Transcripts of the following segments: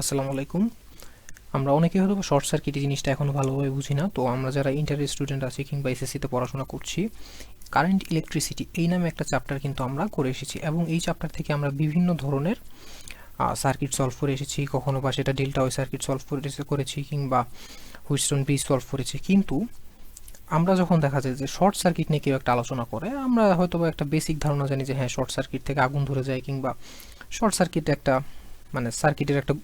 আসসালামু আলাইকুম। আমরা অনেকে হয়তো শর্ট সার্কিট জিনিসটা এখনও ভালোভাবে বুঝি না। তো আমরা যারা ইন্টার স্টুডেন্ট আছি কিংবা এসএসসিতে পড়াশোনা করছি কারেন্ট ইলেকট্রিসিটি এই নামে একটা চ্যাপ্টার কিন্তু আমরা করে এসেছি এবং এই চ্যাপ্টার থেকে আমরা বিভিন্ন ধরনের সার্কিট সলভ করে এসেছি। কখনো বা সেটা ডেল্টা ওই সার্কিট সলভ করে করেছি কিংবা হুইস্টন বি সলভ করেছি। কিন্তু আমরা যখন দেখা যায় যে শর্ট সার্কিট নিয়ে কেউ একটা আলোচনা করে, আমরা হয়তো একটা বেসিক ধারণা জানি যে হ্যাঁ শর্ট সার্কিট থেকে আগুন ধরে যায় কিংবা শর্ট সার্কিট একটা মানে সার্কিটের একটা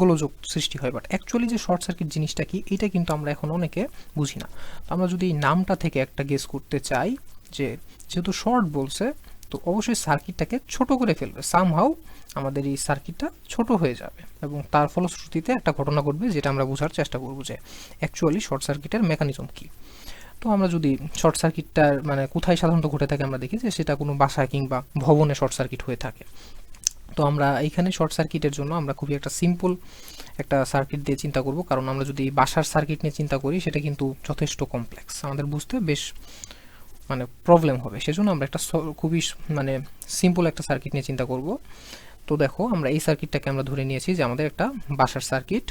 গোলযোগ সৃষ্টি হয় বাট অ্যাকচুয়ালি যে শর্ট সার্কিট জিনিসটা কি, এটা কিন্তু আমরা এখন অনেকে বুঝি না। আমরা যদি এই নামটা থেকে একটা গেস করতে চাই, যে যেহেতু শর্ট বলছে, তো অবশ্যই সার্কিটটাকে ছোট করে ফেলবে। সামহাও আমাদের এই সার্কিটটা ছোট হয়ে যাবে এবং তার ফলশ্রুতিতে একটা ঘটনা ঘটবে যেটা আমরা বোঝার চেষ্টা করব যে অ্যাকচুয়ালি শর্ট সার্কিটের মেকানিজম কী। তো আমরা যদি শর্ট সার্কিটটার মানে কোথায় সাধারণত ঘটে থাকে আমরা দেখি যে সেটা কোনো বাসায় কিংবা ভবনে শর্ট সার্কিট হয়ে থাকে। তো আমরা এইখানে শর্ট সার্কিটের জন্য আমরা খুবই একটা সিম্পল একটা সার্কিট দিয়ে চিন্তা করব। কারণ আমরা যদি বাসার সার্কিট নিয়ে চিন্তা করি, সেটা কিন্তু যথেষ্ট কমপ্লেক্স আমাদের বুঝতে বেশ মানে প্রবলেম হবে। সেজন্য আমরা একটা খুবই মানে সিম্পল একটা সার্কিট নিয়ে চিন্তা করব। তো দেখো, আমরা এই সার্কিটটাকে আমরা ধরে নিয়েছি যে আমাদের একটা বাসার সার্কিট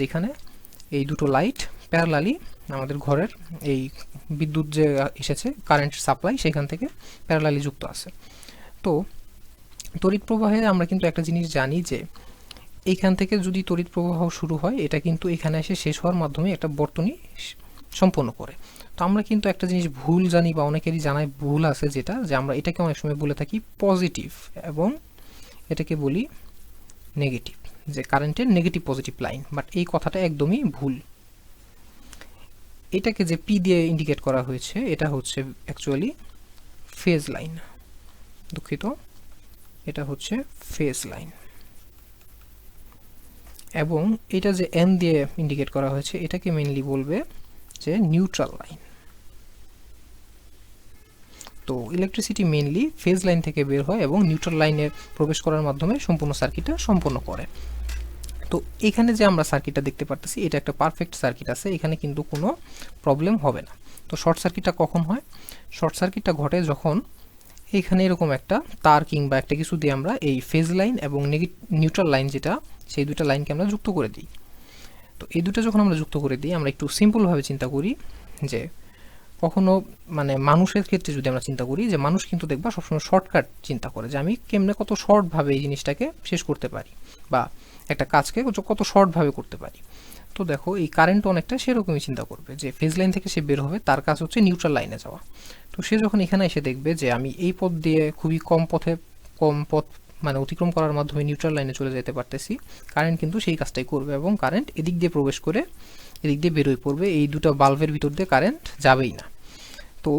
যেখানে এই দুটো লাইট প্যারালালি আমাদের ঘরের এই বিদ্যুৎ যে এসেছে কারেন্ট সাপ্লাই সেখান থেকে প্যারালালি যুক্ত আছে। তো তড়িৎ প্রবাহে আমরা কিন্তু একটা জিনিস জানি যে এইখান থেকে যদি তড়িৎ প্রবাহ শুরু হয়, এটা কিন্তু এখানে এসে শেষ হওয়ার মাধ্যমে একটা বর্তনী সম্পন্ন করে। তো আমরা কিন্তু একটা জিনিস ভুল জানি বা অনেকেরই জানায় ভুল আছে যেটা, যে আমরা এটাকে অনেক সময় বলে থাকি পজিটিভ এবং এটাকে বলি নেগেটিভ যে কারেন্টের নেগেটিভ পজিটিভ লাইন বাট এই কথাটা একদমই ভুল। এটাকে যে পি দিয়ে ইন্ডিকেট করা হয়েছে, এটা হচ্ছে অ্যাকচুয়ালি ফেজ লাইন দুঃখিত। এটা হচ্ছে ফেস লাইন এবং এটা যে এন দিয়ে ইন্ডিকেট করা হয়েছে, এটাকে মেনলি বলবে যে নিউট্রাল লাইন তো ইলেকট্রিসিটি মেনলি ফেজ লাইন থেকে বের হয় এবং নিউট্রাল লাইনে প্রবেশ করার মাধ্যমে সম্পূর্ণ সার্কিটটা সম্পন্ন করে। তো এখানে যে আমরা সার্কিটটা দেখতে পারতেছি, এটা একটা পারফেক্ট সার্কিট আছে, এখানে কিন্তু কোনো প্রবলেম হবে না। তো শর্ট সার্কিটটা কখন হয়? শর্ট সার্কিটটা ঘটে যখন এখানে এরকম একটা তার কিংবা একটা কিছু দিয়ে আমরা এই ফেজ লাইন এবং নিউট্রাল লাইন যেটা, সেই দুটা লাইনকে আমরা যুক্ত করে দিই। তো এই দুটো যখন আমরা যুক্ত করে দিই, আমরা একটু সিম্পলভাবে চিন্তা করি যে, কখনো মানে মানুষের ক্ষেত্রে যদি আমরা চিন্তা করি যে, মানুষ কিন্তু দেখবা সবসময় শর্টকাট চিন্তা করে যে, আমি কেমনে কত শর্টভাবে এই জিনিসটাকে শেষ করতে পারি বা একটা কাজকে কত শর্টভাবে করতে পারি। তো দেখো, এই কারেন্ট অনেকটা সেরকমই চিন্তা করবে। যে ফেজ লাইন থেকে সে বের হবে, তার কাজ হচ্ছে নিউট্রাল লাইনে যাওয়া। তো সে যখন এখানে এসে দেখবে যে আমি এই পথ দিয়ে খুবই কম পথে, কম পথ মানে অতিক্রম করার মাধ্যমে নিউট্রাল লাইনে চলে যেতে পারতেছি কারেন্ট কিন্তু সেই কাজটাই করবে এবং কারেন্ট এদিক দিয়ে প্রবেশ করে এদিক দিয়ে বেরোয় পড়বে। এই দুটো বাল্বের ভিতর দিয়ে কারেন্ট যাবেই না। তো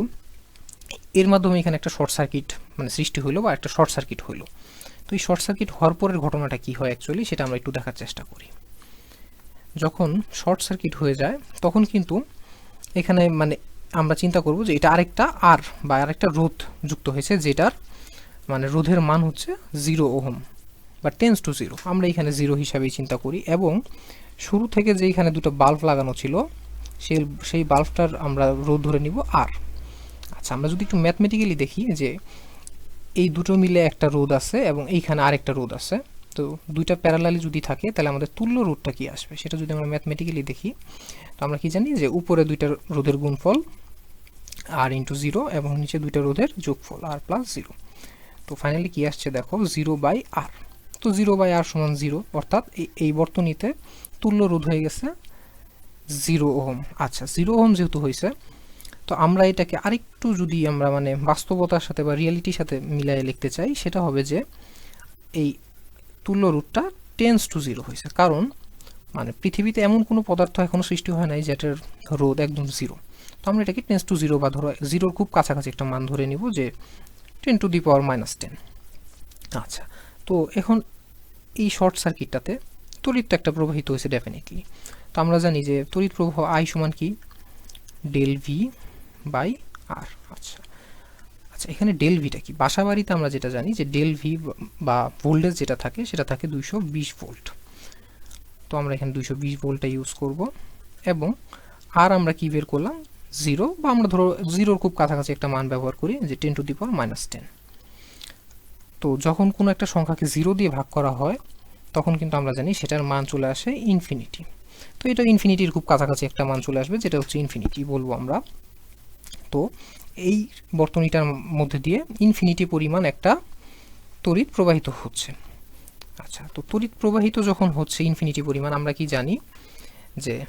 এর মাধ্যমে এখানে একটা শর্ট সার্কিট মানে সৃষ্টি হলো বা একটা শর্ট সার্কিট হলো তো এই শর্ট সার্কিট হওয়ার পরের ঘটনাটা কী হয় অ্যাকচুয়ালি সেটা আমরা একটু দেখার চেষ্টা করি। যখন শর্ট সার্কিট হয়ে যায়, তখন কিন্তু এখানে মানে আমরা চিন্তা করব যে এটা আরেকটা আর বা আরেকটা রোধ যুক্ত হয়েছে, যেটার মানে রোধের মান হচ্ছে জিরো ওহম বা টেন্স টু জিরো আমরা এখানে জিরো হিসাবেই চিন্তা করি এবং শুরু থেকে যে এখানে দুটো বাল্ব লাগানো ছিল, সেই সেই বাল্বটার আমরা রোধ ধরে নিব আর আচ্ছা আমরা যদি একটু ম্যাথমেটিক্যালি দেখি যে এই দুটো মিলে একটা রোধ আছে এবং এইখানে আরেকটা রোধ আছে। তো দুইটা প্যারালালি যদি থাকে, তাহলে আমাদের তুল্য রোধটা কি আসবে? সেটা যদি আমরা ম্যাথমেটিক্যালি দেখি, তো আমরা কি জানি যে উপরে দুইটা রোধের গুণফল আর ইন্টু জিরো এবং নিচে দুইটা রোধের যোগফল আর প্লাস জিরো তো ফাইনালি কি আসছে দেখো জিরো বাই আর তো জিরো বাই আর সমান জিরো অর্থাৎ এই বর্তনীতে তুল্য রোধ হয়ে গেছে জিরো ওহম আচ্ছা জিরো ওহম যেহেতু হয়েছে, তো আমরা এটাকে আরেকটু যদি আমরা মানে বাস্তবতার সাথে বা রিয়েলিটির সাথে মিলাই লিখতে চাই, সেটা হবে যে এই তুল্য রুটটা টেন্স টু জিরো হয়েছে। কারণ মানে পৃথিবীতে এমন কোনো পদার্থ এখনও সৃষ্টি হয় নাই যেটার রোদ একদম জিরো তো আমরা এটাকে টেন্স টু জিরো বা ধরো জিরোর খুব কাছাকাছি একটা মান ধরে নিব যে ten to the power minus ten আচ্ছা তো এখন এই শর্ট সার্কিটটাতে তড়িৎ তো একটা প্রবাহিত হয়েছে ডেফিনেটলি তো আমরা জানি যে তড়িৎ প্রবাহ আই সমান কি? ডেল ভি বাই আর আচ্ছা। আচ্ছা এখানে ডেল ভিটা কি? বাসা বাড়িতে আমরা যেটা জানি যে ডেল ভি বা ভোল্টেজ যেটা থাকে, সেটা থাকে দুইশো বিশ ভোল্ট তো আমরা এখানে দুইশো বিশ ভোল্টটা ইউজ করব এবং আর আমরা কি বের করলাম? জিরো বা আমরা ধরো জিরোর খুব কাছাকাছি একটা মান ব্যবহার করি যে ten to the power minus ten তো যখন কোনো একটা সংখ্যাকে জিরো দিয়ে ভাগ করা হয়, তখন কিন্তু আমরা জানি সেটার মান চলে আসে ইনফিনিটি তো এটা ইনফিনিটির খুব কাছাকাছি একটা মান চলে আসবে, যেটা হচ্ছে ইনফিনিটি বলব আমরা। তো এই বর্তনীটার মধ্যে দিয়ে ইনফিনিটি পরিমাণ একটা তড়িৎ প্রবাহিত হচ্ছে। আচ্ছা তো তড়িৎ প্রবাহিত যখন হচ্ছে ইনফিনিটি পরিমাণ, আমরা কি জানি যে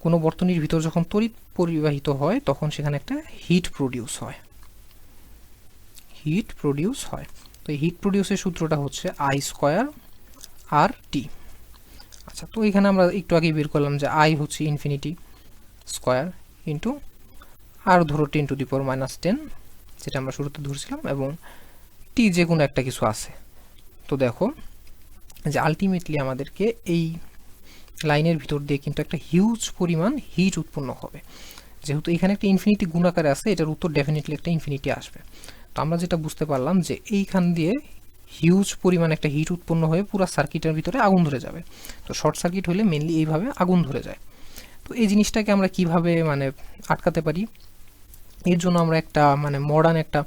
কোনো বর্তনীর ভিতর যখন তড়িৎ পরিবাহিত হয়, তখন সেখানে একটা হিট প্রডিউস হয়। হিট প্রডিউস হয়। তো হিট প্রডিউসের সূত্রটা হচ্ছে আই স্কোয়ার আর টি আচ্ছা তো এখানে আমরা একটু আগে বের করলাম যে আই হচ্ছে ইনফিনিটি স্কোয়ার ইন্টু আর ধরো ten to the power minus ten যেটা আমরা শুরুতে ধরছিলাম, এবং টি যে কোনো একটা কিছু আছে। তো দেখো, যে আলটিমেটলি আমাদেরকে এই লাইনের ভিতর দিয়ে কিন্তু একটা হিউজ পরিমাণ হিট উৎপন্ন হবে। যেহেতু এখানে একটা ইনফিনিটি গুণাকারে আছে, এটার উত্তর ডেফিনেটলি একটা ইনফিনিটি আসবে। তো আমরা যেটা বুঝতে পারলাম যে এইখান দিয়ে হিউজ পরিমাণ একটা হিট উৎপন্ন হয়ে পুরো সার্কিটের ভিতরে আগুন ধরে যাবে। তো শর্ট সার্কিট হলে মেনলি এইভাবে আগুন ধরে যায়। তো এই জিনিসটাকে আমরা কীভাবে মানে আটকাতে পারি? এর জন্য আমরা একটা মানে মডার্ন একটা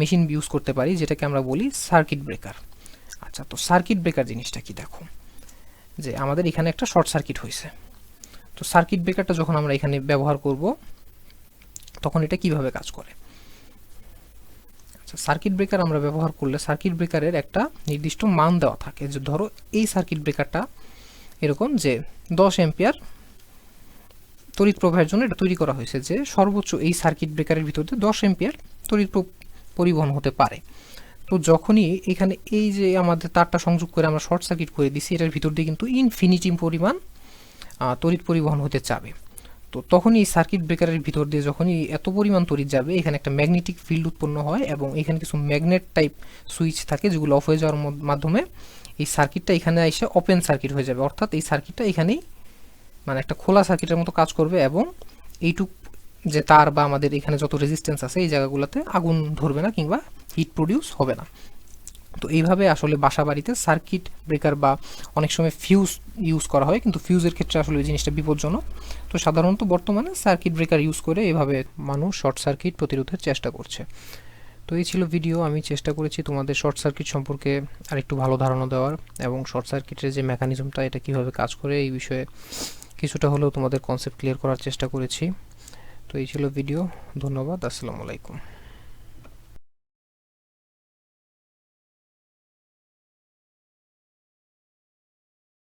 মেশিন ইউজ করতে পারি, যেটাকে আমরা বলি সার্কিট ব্রেকার আচ্ছা তো সার্কিট ব্রেকার জিনিসটা কি দেখো? যে আমাদের এখানে একটা শর্ট সার্কিট হয়েছে। তো সার্কিট ব্রেকারটা যখন আমরা এখানে ব্যবহার করব, তখন এটা কীভাবে কাজ করে? আচ্ছা সার্কিট ব্রেকার আমরা ব্যবহার করলে সার্কিট ব্রেকারের একটা নির্দিষ্ট মান দেওয়া থাকে। যে ধরো এই সার্কিট ব্রেকারটা এরকম যে দশ এম্পিয়ার তড়িৎ প্রবাহের জন্য এটা তৈরি করা হয়েছে যে সর্বোচ্চ এই সার্কিট ব্রেকারের ভিতর দশ এম্পিয়ার তড়িৎ পরিবহন হতে পারে। তো যখনই এখানে এই যে আমাদের তারটা সংযোগ করে আমরা শর্ট সার্কিট করে দিছি, এটার ভিতর দিয়ে কিন্তু ইনফিনিটি পরিমাণ তড়িৎ পরিবহন হতে চাবে। তো তখনই এই সার্কিট ব্রেকারের ভিতর দিয়ে যখনই এত পরিমাণ তড়িৎ যাবে, এখানে একটা ম্যাগনেটিক ফিল্ড উৎপন্ন হয় এবং এখানে কিছু ম্যাগনেট টাইপ সুইচ থাকে যেগুলো অফ হয়ে যাওয়ার মাধ্যমে এই সার্কিটটা এখানে এসে ওপেন সার্কিট হয়ে যাবে। অর্থাৎ এই সার্কিটটা এখানেই মানে একটা খোলা সার্কিটের মতো কাজ করবে এবং এইটুক যে তার বা আমাদের এখানে যত রেজিস্ট্যান্স আছে এই জায়গাগুলোতে আগুন ধরবে না কিংবা হিট প্রডিউস হবে না। তো এইভাবে আসলে বাসা বাড়িতে সার্কিট ব্রেকার বা অনেক সময় ফিউজ ইউজ করা হয়, কিন্তু ফিউজের ক্ষেত্রে আসলে এই জিনিসটা বিপজ্জনক। তো সাধারণত বর্তমানে সার্কিট ব্রেকার ইউজ করে এভাবে মানুষ শর্ট সার্কিট প্রতিরোধের চেষ্টা করছে। তো এই ছিল ভিডিও আমি চেষ্টা করেছি তোমাদের শর্ট সার্কিট সম্পর্কে আরেকটু ভালো ধারণা দেওয়ার এবং শর্ট সার্কিটের যে মেকানিজমটা এটা কীভাবে কাজ করে এই বিষয়ে কিছুটা হলেও তোমাদের কনসেপ্ট ক্লিয়ার করার চেষ্টা করেছি। তো এই ছিল ভিডিও ধন্যবাদ, আসসালামু আলাইকুম।